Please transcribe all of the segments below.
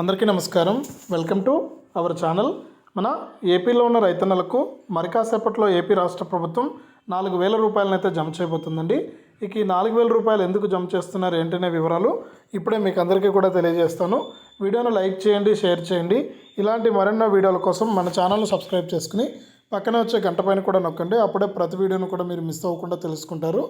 అందరికీ నమస్కారం. Welcome to our channel మన ఏపీలో ఉన్న రైతన్నలకు మరి కాసేపట్లో ఏపీ రాష్ట్ర ప్రభుత్వం నాలుగు వేల రూపాయలనైతే జమ చేయబోతుందండి. ఇక ఈ నాలుగు వేల రూపాయలు ఎందుకు జమ చేస్తున్నారు ఏంటనే వివరాలు ఇప్పుడే మీకు అందరికీ కూడా తెలియజేస్తాను. వీడియోను లైక్ చేయండి షేర్ చేయండి. ఇలాంటి మరెన్నో వీడియోల కోసం మన ఛానల్ను సబ్స్క్రైబ్ చేసుకుని పక్కనే వచ్చే గంట పైన కూడా నొక్కండి. అప్పుడే ప్రతి వీడియోను కూడా మీరు మిస్ అవ్వకుండా తెలుసుకుంటారు.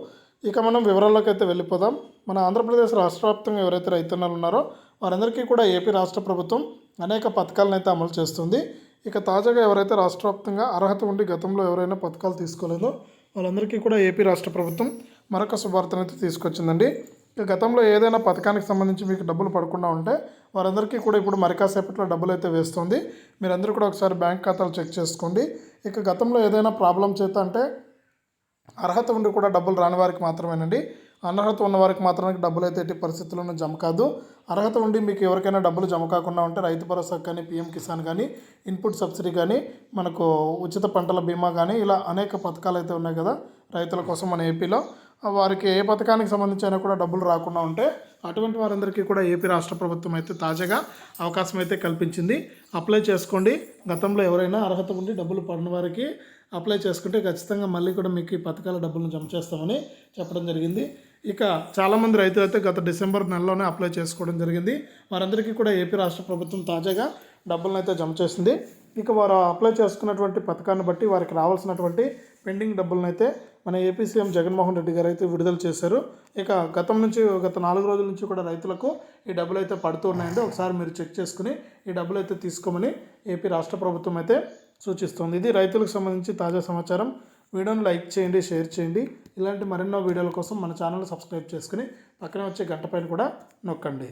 ఇక మనం వివరాల్లోకి అయితే వెళ్ళిపోదాం. మన ఆంధ్రప్రదేశ్ రాష్ట్ర వ్యాప్తంగా ఎవరైతే రైతన్నలు ఉన్నారో వారందరికీ కూడా ఏపీ రాష్ట్ర ప్రభుత్వం అనేక పథకాలను అయితే అమలు చేస్తుంది. ఇక తాజాగా ఎవరైతే రాష్ట్ర వ్యాప్తంగా అర్హత ఉండి గతంలో ఎవరైనా పథకాలు తీసుకోలేదో వాళ్ళందరికీ కూడా ఏపీ రాష్ట్ర ప్రభుత్వం మరొక శుభార్తను అయితే తీసుకొచ్చిందండి. ఇక గతంలో ఏదైనా పథకానికి సంబంధించి మీకు డబ్బులు పడకుండా ఉంటే వారందరికీ కూడా ఇప్పుడు మరి కాసేపట్లో డబ్బులు అయితే వేస్తుంది. మీరందరూ కూడా ఒకసారి బ్యాంక్ ఖాతాలు చెక్ చేసుకోండి. ఇక గతంలో ఏదైనా ప్రాబ్లం చేత అంటే అర్హత ఉండి కూడా డబ్బులు రాని వారికి మాత్రమేనండి. అనర్హత ఉన్న వారికి మాత్రమే డబ్బులు అయితే ఎట్టి పరిస్థితుల్లోనూ జమ కాదు. అర్హత ఉండి మీకు ఎవరికైనా డబ్బులు జమ కాకుండా ఉంటే రైతు భరోసా కానీ పిఎం కిసాన్ కానీ ఇన్పుట్ సబ్సిడీ కానీ మనకు ఉచిత పంటల బీమా కానీ ఇలా అనేక పథకాలు అయితే ఉన్నాయి కదా రైతుల కోసం మన ఏపీలో. వారికి ఏ పథకానికి సంబంధించి అయినా కూడా డబ్బులు రాకుండా ఉంటే అటువంటి వారందరికీ కూడా ఏపీ రాష్ట్ర ప్రభుత్వం అయితే తాజాగా అవకాశం అయితే కల్పించింది. అప్లై చేసుకోండి. గతంలో ఎవరైనా అర్హత ఉండి డబ్బులు పడిన వారికి అప్లై చేసుకుంటే ఖచ్చితంగా మళ్ళీ కూడా మీకు ఈ పథకాల డబ్బులను జమ చేస్తామని చెప్పడం జరిగింది. ఇక చాలామంది రైతులు అయితే గత డిసెంబర్ నెలలోనే అప్లై చేసుకోవడం జరిగింది. వారందరికీ కూడా ఏపీ రాష్ట్ర ప్రభుత్వం తాజాగా డబ్బులను అయితే జమ చేసింది. ఇక వారు అప్లై చేసుకున్నటువంటి పథకాన్ని బట్టి వారికి రావాల్సినటువంటి పెండింగ్ డబ్బులను అయితే మన ఏపీ సీఎం జగన్మోహన్ రెడ్డి గారు అయితే విడుదల చేశారు. ఇక గతం నుంచి గత నాలుగు రోజుల నుంచి కూడా రైతులకు ఈ డబ్బులు అయితే పడుతూ ఉన్నాయండి. ఒకసారి మీరు చెక్ చేసుకుని ఈ డబ్బులు అయితే తీసుకోమని ఏపీ రాష్ట్ర ప్రభుత్వం అయితే సూచిస్తుంది. ఇది రైతులకు సంబంధించి తాజా సమాచారం. వీడియోని లైక్ చేయండి షేర్ చేయండి. ఇలాంటి మరెన్నో వీడియోల కోసం మన ఛానల్ సబ్స్క్రైబ్ చేసుకుని పక్కనే వచ్చే గంట పైన కూడా నొక్కండి.